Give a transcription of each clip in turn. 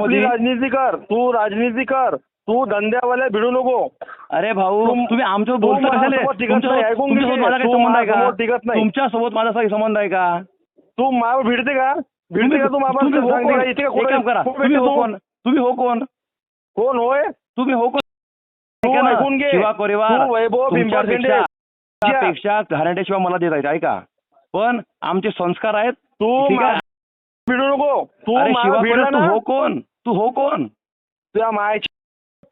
त्याच्यामध्ये राजनीती कर तू राजनीती कर तू धंद्यावाल्या भिडू नको अरे भाऊ तुम- तुम्ही आमच्यासोबत तू बोलता कशाले? माझ्यासोबत टिकत तुमच्यासोबत नाही, ऐकून तुमच्यासोबत घे. माझा काही तू संबंध आहे का? माझ्यासोबत टिकत नाही. तुमच्यासोबत माझा काही संबंध आहे का? तू माव भिडते का? भिडते का तू मामा तुम्ही हो सांगते कोण? का इथे का एक काम करा. कोण तुम्ही हो भेटते कोण? तुम्ही हो कोण? तू? कोण होय? तुम्ही हो कोण? तू ऐका ना, ऐकून घे. शिवा कोरेवार तू वैभव तुमच्यापेक्षा पिंपळखेडे. तुमच्यापेक्षा घराण्याशिवाय मला देत आहेत ऐका. पण आमचे संस्कार आहेत. तू ठीक आहे? मा- भिडू नको. तू अरे माव शिवा भिडला कोरेवार, तू ना. हो कोण? तू हो कोण? तुझ्या मायची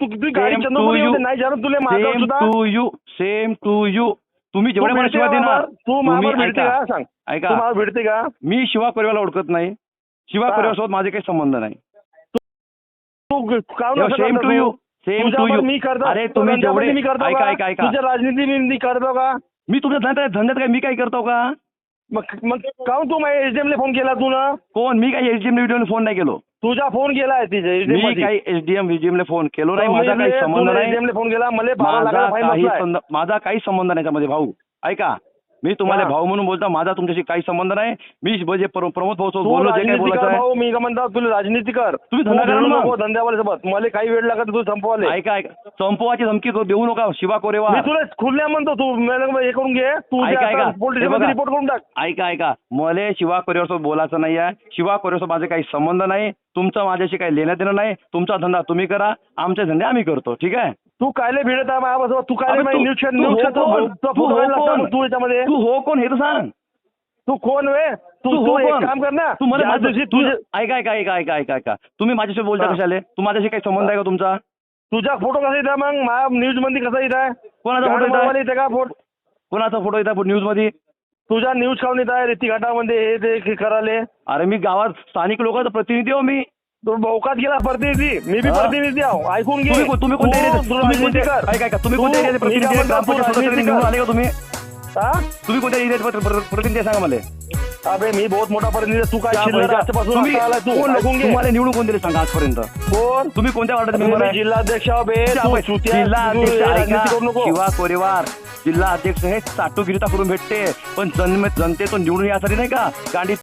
तू गाडी चंद्रपुरी होते. नाही जाणून तुला माझा सेम सुद्धा. To you same to you तुम्ही जेवढे मला शिवा का देणार? तू भिडते ऐका का? सांग. तू ऐका मामावर भिडते का? मी शिवा कोरेवाला ओळखत नाही. शिवा हा. कोरेवासोबत माझे काही संबंध नाही. तू same to? You same to you मी करतो. अरे तुम्ही जेवढे मी करतो ऐका? ऐका ऐका. तुझ्या राजनीती मी मी करतो का? मी तुमच्या धंद्यात धंद्यात काय मी काय करतो का? मग मग काहून तू माझ्या एचडीएम ला फोन केला तू ना? कोण? मी काही एचडीएम व्हिडिओ फोन नाही केलो. तुझा फोन केलाय तिथे मी काही एचडीएम व्हीजीएम ला फोन केलो नाही. माझा काही संबंध नाही. एचडीएम ला फोन केला. मला माझा लाखाला फाईन काही बसलाय. संद- माझा काही संबंध नाही त्यामध्ये भाऊ. ऐका. मी तुम्हाला. भाऊ म्हणून बोलता माझा तुमच्याशी काही संबंध नाही. मी जे प्र- प्रमोद भाऊ बोललो जे काही बोलायचं आहे. भाऊ मी का म्हणतो तुला राजनीती कर. तुम्ही धंदा करा. धंद्यावाल्या सोबत. मला काही वेळ लागत तू संपवाले. ऐका ऐका. संपवाची धमकी देऊ नका शिवा कोरेवा. मी तुला खुल्या म्हणतो तू हे करून घे. तू ऐका. रिपोर्ट करून टाक. ऐका ऐका. मले शिवा कोरेवासोबत बोलायचं नाही आहे शिवा कोरेवासोबत माझे काही संबंध नाही. तुमचा माझ्याशी काही लेणं देणं नाही. तुमचा धंदा तुम्ही करा. आमचे धंदे आम्ही करतो. ठीक आहे? तू कायले भिडत आहे माझ्यासोबत तू कायले तू- न्यूज तू न्यूज हो? तू हो? तू याच्यामध्ये? तू हो कोण? हे तर सांग. तू कोण वे? तू तू तू हो एक? काम कर ना. तू मला माझं- तू- तुझे ऐका ऐका ऐका ऐका ऐका ऐका. तुम्ही माझ्याशी बोलता. कशाले? तू माझ्याशी काही संबंध आहे का तुमचा? तुझा फोटो कसा येत मग? माझ्या न्यूजमध्ये कसा येत आहे? कोणाचा फोटो येत का फोटो कोणाचा फोटो येत आहे न्यूजमध्ये तुझा न्यूज खाऊन येत आहे रेती घाटामध्ये हे ते करायले अरे मी गावात स्थानिक लोकांचा प्रतिनिधी हो मी. तू भौकात गेला प्रतिनिधी. मी बी? प्रतिनिधी आहो. ऐकून घे. तुम्ही तुम्ही कोणत्या तू तुम्ही कोणत्या. ऐका ऐका. तुम्ही कोणत्या प्रतिनिधी काय आहे? म्हणतो, तू ग्रामपंचायत सदस्य राजनीती निवडून कर. आले का तुम्ही? तुम्ही कोणत्या एरियाचे प्र- प्र- प्रतिनिधी आहे सांगा मला. अबे मी बहुत मोठा प्रतिनिधी आहे. तू काय शिल्लक आजपासून तुम्ही आता आलाय तू? कोण- ऐकून घे. तुम्हाला निवडून कोण दिले सांगा आजपर्यंत? कोण? तुम्ही कोणत्या वार्डाचे मेंबर मी आहे जिल्हाध्यक्ष आहो बे. तू चुत्या, जिल्हा तू अध्यक्ष ऐका राजनीती करू नको. शिवा कोरेवार. जिल्हा अध्यक्ष हे साठोगिरीता करून भेटते. पण जन जनतेतून निवडून यासाठी नाही का? गांडी